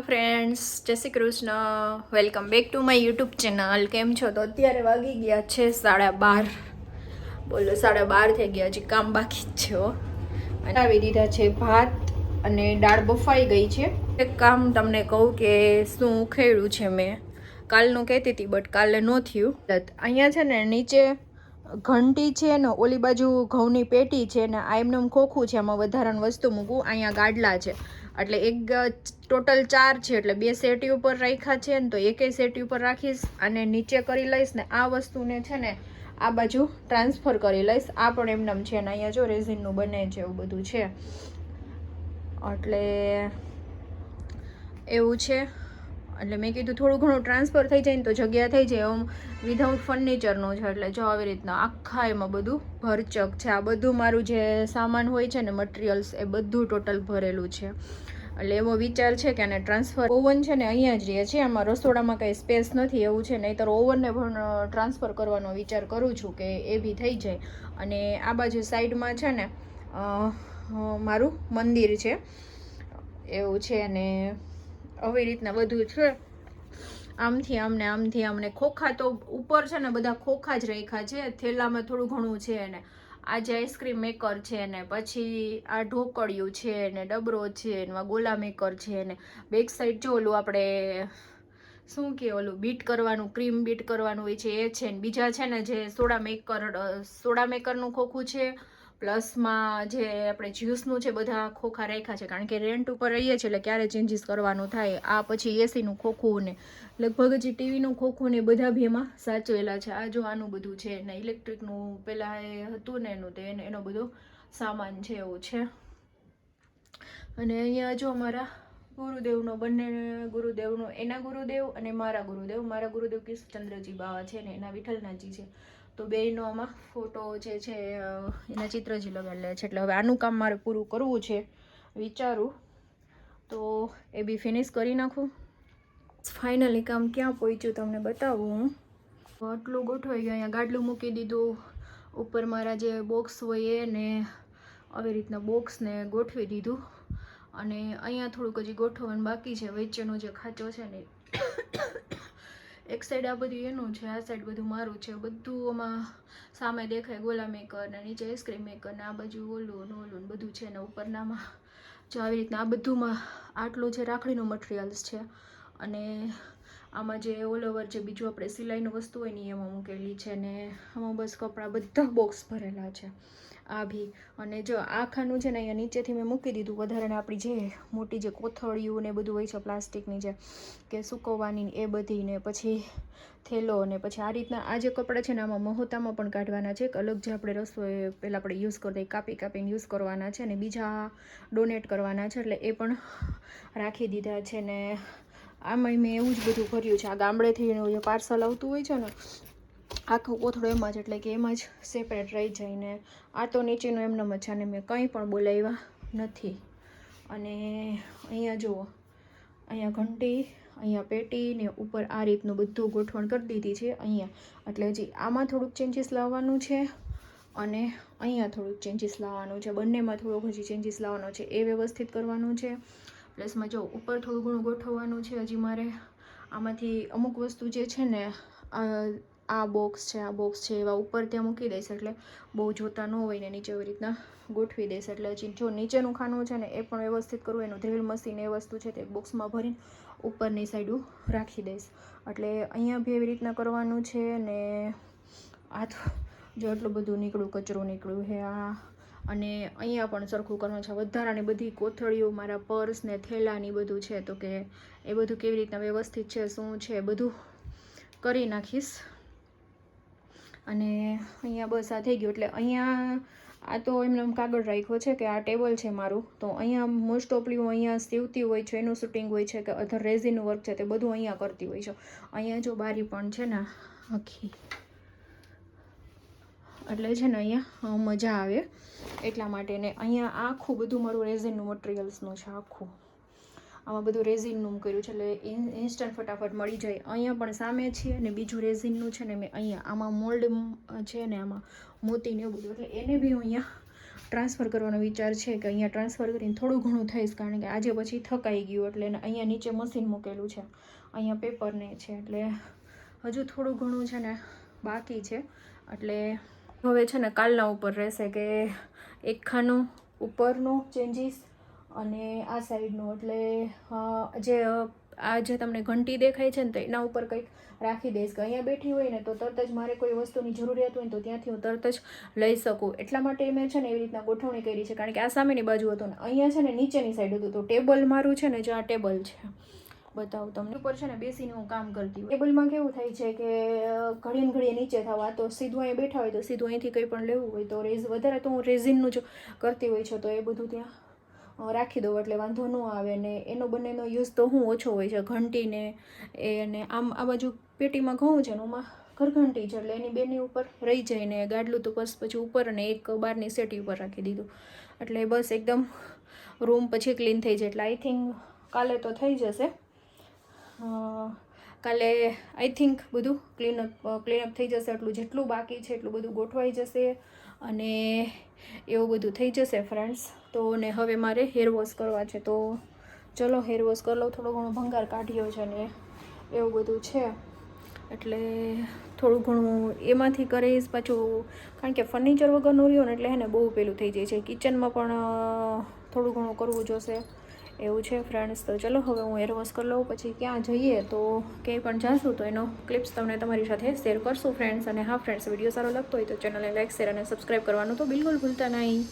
Friends Jai Shri Krishna. Welcome back to my YouTube channel કેમ છો? તો અત્યારે વાગી ગયા છે સાડા બાર. બોલો, સાડા બાર થઈ ગયા હજી કામ બાકી જ છો આવી દીધા છે ભાત અને દાળ બફાઈ ગઈ છે. એક કામ તમને કહું કે શું ઉખેડ્યું છે મેં. કાલનું કહેતી હતી બટ કાલે ન થયું. અહીંયા છે ને નીચે ઘંટી છે ને ઓલી બાજુ ઘઉંની પેટી છે ને આ એમનું ખોખું છે. એમાં વધારાની વસ્તુ મૂકું. અહીંયા ગાડલા છે. એટલે એક ટોટલ ચાર છે, એટલે બે સેટી ઉપર રાખ્યા છે ને તો એકેય સેટી ઉપર રાખીશ અને નીચે કરી લઈશ ને આ વસ્તુને છે ને આ બાજુ ટ્રાન્સફર કરી લઈશ. આ પણ એમનેમ છે ને અહીંયા જો રેઝિનનું બને છે એવું બધું છે. એટલે એવું છે. એટલે મેં કીધું થોડું ઘણું ટ્રાન્સફર થઈ જાય ને તો જગ્યા થઈ જાય. આમ વિધાઉટ ફર્નિચરનું છે એટલે જો આવી રીતના આખા એમાં બધું ભરચક છે. આ બધું મારું જે સામાન હોય છે ને મટીરિયલ્સ એ બધું ટોટલ ભરેલું છે. એટલે એવો વિચાર છે કે આને ટ્રાન્સફર ઓવન છે ને, અહીંયા જ રહે છે. આમાં રસોડામાં કંઈ સ્પેસ નથી, એવું છે. નહીંતર ઓવનને પણ ટ્રાન્સફર કરવાનો વિચાર કરું છું કે એ બી થઈ જાય. અને આ બાજુ સાઈડમાં છે ને મારું મંદિર છે. એવું છે અને આવી રીતના બધું છે. આમથી આમને આમથી આમને ખોખા તો ઉપર છે ને બધા ખોખા જ રાખ્યા છે. થેલામાં થોડું ઘણું છે ને. આ જે આઈસ્ક્રીમ મેકર છે ને, પછી આ ઢોકળિયું છે ને, ડબરો છે ને ગોલા મેકર છે ને. બેક સાઈડ જો ઓલું આપણે શું કે ઓલું બીટ કરવાનું, ક્રીમ બીટ કરવાનું હોય છે, એ છે ને. બીજા છે ને જે સોડા મેકર સોડા મેકરનું ખોખું છે પ્લસમાં જે આપણે જ્યુસનું છે બધા ખોખા રાખ્યા છે, કારણ કે રેન્ટ ઉપર રહીએ છીએ એટલે ક્યારે ચેન્જીસ કરવાનું થાય, આ પછી એસીનું ખોખું ને લગભગ જે ટીવીનું ખોખું ને બધા બી એમાં સાચવેલા છે. આ જો આનું બધું છે ને ઇલેક્ટ્રિકનું પહેલાં એ હતું ને એનું તે એનો બધો સામાન છે એવું છે. અને અહીંયા જો મારા ગુરુદેવનો, બંને ગુરુદેવનો, એના ગુરુદેવ અને મારા ગુરુદેવ. મારા ગુરુદેવ કૃષ્ણચંદ્રજી બાવા છે ને એના વિઠ્ઠલનાથજી છે. તો બેયનો આમાં ફોટો જે છે એના ચિત્રજી લગાડેલા છે. એટલે હવે આનું કામ મારે પૂરું કરવું છે, વિચારું. તો એ બી ફિનિશ કરી નાખું. ફાઇનલી કામ ક્યાં પહોંચ્યું તમને બતાવું હું. આટલું ગોઠવાઈ ગયું, અહીંયા ગાડલું મૂકી દીધું. ઉપર મારા જે બોક્સ હોય એને આવી રીતના બોક્સને ગોઠવી દીધું. અને અહીંયા થોડુંક હજી ગોઠવણ બાકી છે, વચ્ચેનો જે ખાંચો છે ને એક સાઈડ આ બધું એનું છે, આ સાઈડ બધું મારું છે, બધું આમાં સામે દેખાય, ગોલા મેકર ને નીચે આઈસ્ક્રીમ મેકર ને આ બાજુ ઓલું ને ઓલું બધું છે ને ઉપરનામાં. જો આવી રીતના આ બધુંમાં આટલું છે રાખડીનું મટીરિયલ્સ છે અને આમાં જે ઓલ ઓવર જે બીજું આપણે સિલાઈનું વસ્તુ હોય ને એમાં મૂકેલી છે ને આમાં બસ કપડાં બધા બોક્સ ભરેલા છે. આ ભી અને જો આ ખાનું છે ને અહીંયા નીચેથી મેં મૂકી દીધું. વધારાને આપણી જે મોટી જે કોથળીઓ ને બધું હોય છે પ્લાસ્ટિકની જે કે સુકવવાની એ બધી ને પછી થેલો ને પછી આ રીતના આ જે કપડાં છે ને આમાં મહોતામાં પણ કાઢવાના છે. એક અલગ જે આપણે રસોઈ પહેલાં આપણે યુઝ કરતા કાપી કાપીને યુઝ કરવાના છે ને બીજા ડોનેટ કરવાના છે, એટલે એ પણ રાખી દીધા છે ને. આમાં મેં એવું જ બધું કર્યું છે. આ ગામડેથી જે પાર્સલ આવતું હોય છે ને આખું કોથળો એમાં જ, એટલે કે એમાં જ સેપરેટ રહી જાય ને આ તો નીચેનું છે અને મેં કંઈ પણ બોલાવ્યા નથી. અને અહીંયા જુઓ, અહીંયા ઘંટી, અહીંયા પેટી ને ઉપર આ રીતનું બધું ગોઠવણ કરી દીધી છે અહીંયા. એટલે હજી આમાં થોડુંક ચેન્જીસ લાવવાનું છે અને અહીંયા થોડુંક ચેન્જીસ લાવવાનું છે. બંનેમાં થોડુંક હજી ચેન્જીસ લાવવાનો છે. એ વ્યવસ્થિત કરવાનું છે. પ્લસમાં જો, ઉપર થોડું ઘણું ગોઠવવાનું છે. હજી મારે આમાંથી અમુક વસ્તુ જે છે ને આ બોક્સ છે, આ બોક્સ છે એવા ઉપર ત્યાં મૂકી દઈશ એટલે બહુ જોતા ન હોય ને નીચે એવી રીતના ગોઠવી દઈશ. એટલે જો નીચેનું ખાનું છે ને એ પણ વ્યવસ્થિત કરવું, એનું ડ્રીલ મશીન એ વસ્તુ છે તે બોક્સમાં ભરીને ઉપરની સાઈડ રાખી દઈશ. એટલે અહીંયા બી એવી રીતના કરવાનું છે ને આ તો જો એટલું બધું નીકળ્યું, કચરું નીકળ્યું હે આ. અને અહીંયા પણ સરખું કરવાનું છે. વધારાની બધી કોથળીઓ, મારા પર્સ ને થેલાની બધું છે તો કે એ બધું કેવી રીતના વ્યવસ્થિત છે, શું છે બધું કરી નાખીશ. અને અહીંયા બસ આ થઈ ગયું. એટલે અહીંયા આ તો એમને એમ કાગળ રાખ્યો છે કે આ ટેબલ છે મારું. તો અહીંયા મોસ્ટ ઓફલી હું અહીંયા સીવતી હોય છે, એનું શૂટિંગ હોય છે કે અધર રેઝીનું વર્ક છે તે બધું અહીંયા કરતી હોય છે. અહીંયા જો બારી પણ છે ને, આખી. એટલે છે ને અહીંયા મજા આવે એટલા માટે ને અહીંયા આખું બધું મારું રેઝિનનું મટીરિયલ્સનું છે, આખું. આમાં બધું રેઝિનનું કર્યું છે, એટલે ઇન્સ્ટન્ટ ફટાફટ મળી જાય. અહીંયા પણ સામે છે અને બીજું રેઝિનનું છે ને મેં અહીંયા, આમાં મોલ્ડ છે ને આમાં મોતીને એવું બધું. એટલે એને બી હું અહીંયા ટ્રાન્સફર કરવાનો વિચાર છે કે અહીંયા ટ્રાન્સફર કરીને થોડું ઘણું થઈશ, કારણ કે આજે પછી થકાઈ ગયું એટલે અહીંયા નીચે મશીન મૂકેલું છે. અહીંયા પેપરને છે, એટલે હજુ થોડું ઘણું છે ને બાકી છે. એટલે હવે છે ને કાલના ઉપર રહેશે કે એક ખાનું ઉપરનું ચેન્જીસ અને આ સાઈડનું એટલે જે આ જે તમને ઘંટી દેખાય છે ને તો એના ઉપર કંઈક રાખી દઈશ. કે અહીંયા બેઠી હોય ને તો તરત જ મારે કોઈ વસ્તુની જરૂરિયાત હોય ને તો ત્યાંથી હું તરત જ લઈ શકું. એટલા માટે મેં છે ને એવી રીતના ગોઠવણી કરી છે. કારણ કે આ સામેની બાજુ હતું ને, અહીંયા છે ને નીચેની સાઈડ હતું. તો ટેબલ મારું છે ને, જે આ ટેબલ છે. બતાવું તમને. ઉપર છે ને બેસીને હું કામ કરતી હોય. ટેબલમાં કેવું થાય છે કે ઘડીને ઘડીએ નીચે થવા તો સીધું અહીંયા બેઠા હોય તો સીધું અહીંથી કંઈ પણ લેવું હોય તો રેઝ વધારે તો હું રેઝિનનું જ કરતી હોય છે. તો એ બધું ત્યાં રાખી દઉં એટલે વાંધો ન આવે ને એનો બંનેનો યુઝ તો હું ઓછો હોય છે ઘંટીને એ અને આમ આ બાજુ પેટીમાં ઘઉં છે ને એમાં ઘરઘંટી છે એટલે એની બેની ઉપર રહી જાય ને ગાડલું તો બસ પછી ઉપર અને એક બારની સેટી ઉપર રાખી દીધું. એટલે બસ એકદમ રૂમ પછી ક્લીન થઈ જાય એટલે આઈ થિંક કાલે તો થઈ જશે. કાલે આઈ થિંક બધું ક્લીનઅપ ક્લીનઅપ થઈ જશે એટલું જેટલું બાકી છે એટલું બધું ગોઠવાઈ જશે અને એવું બધું થઈ જશે, ફ્રેન્ડ્સ. તો ને હવે મારે હેર વોશ કરવા છે. તો ચલો હેર વોશ કરી લઉં. થોડો ઘણો ભંગાર કાઢ્યો છે ને એવું બધું છે. એટલે થોડું ઘણું એમાંથી કરીશ પાછું. કારણ કે ફર્નિચર વગરનું રહ્યું ને એટલે હે ને બહુ પેલું થઈ જાય છે. કિચનમાં પણ થોડું ઘણું કરવું જોશે એવું છે ફ્રેન્ડ્સ તો ચલો હવે હું હેર વોશ કરી લઉં. પછી ક્યાં જઈએ તો ક્યાંય પણ જાશું તો એનો ક્લિપ્સ તમને તમારી સાથે શેર કરશું ફ્રેન્ડ્સ અને હા ફ્રેન્ડ્સ વીડિયો સારો લાગતો હોય તો ચેનલને લાઈક શેર અને સબસ્ક્રાઈબ કરવાનું તો બિલકુલ ભૂલતા નહીં.